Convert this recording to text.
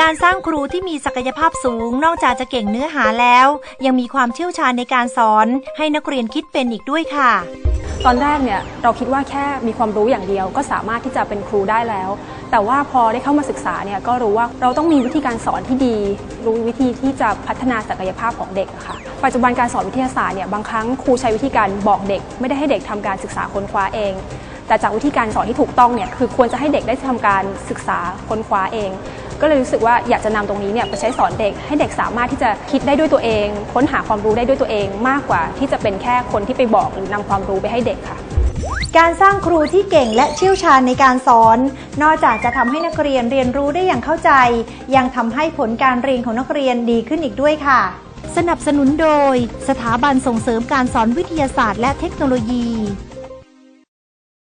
การสร้างครูที่มีศักยภาพสูง นอกจากจะเก่งเนื้อหาแล้ว ยังมีความเชี่ยวชาญในการสอนให้นักเรียนคิดเป็นอีกด้วยค่ะ ตอนแรกเนี่ยเราคิดว่าแค่มีความรู้อย่างเดียว ก็สามารถที่จะเป็นครูได้แล้ว แต่ว่าพอได้เข้ามาศึกษาเนี่ยก็รู้ว่าเราต้องมีวิธีการสอนที่ดี รู้วิธีที่จะพัฒนาศักยภาพของเด็กค่ะ ปัจจุบันการสอนวิทยาศาสตร์เนี่ยบางครั้งครูใช้วิธีการบอกเด็ก ไม่ได้ให้เด็กทำการศึกษาค้นคว้าเองแต่จากวิธีการสอนที่ถูกต้องเนี่ยคือควรจะให้เด็กได้ทำการศึกษาค้นคว้าเอง ก็เลยรู้สึกว่าอยากจะนำตรงนี้เนี่ยไปใช้สอนเด็ก ให้เด็กสามารถที่จะคิดได้ด้วยตัวเอง ค้นหาความรู้ได้ด้วยตัวเอง มากกว่าที่จะเป็นแค่คนที่ไปบอกหรือนำความรู้ไปให้เด็กค่ะ การสร้างครูที่เก่งและเชี่ยวชาญในการสอน นอกจากจะทำให้นักเรียนเรียนรู้ได้อย่างเข้าใจ ยังทำให้ผลการเรียนของนักเรียนดีขึ้นอีกด้วยค่ะสนับสนุนโดย สถาบันส่งเสริมการสอนวิทยาศาสตร์และเทคโนโลยี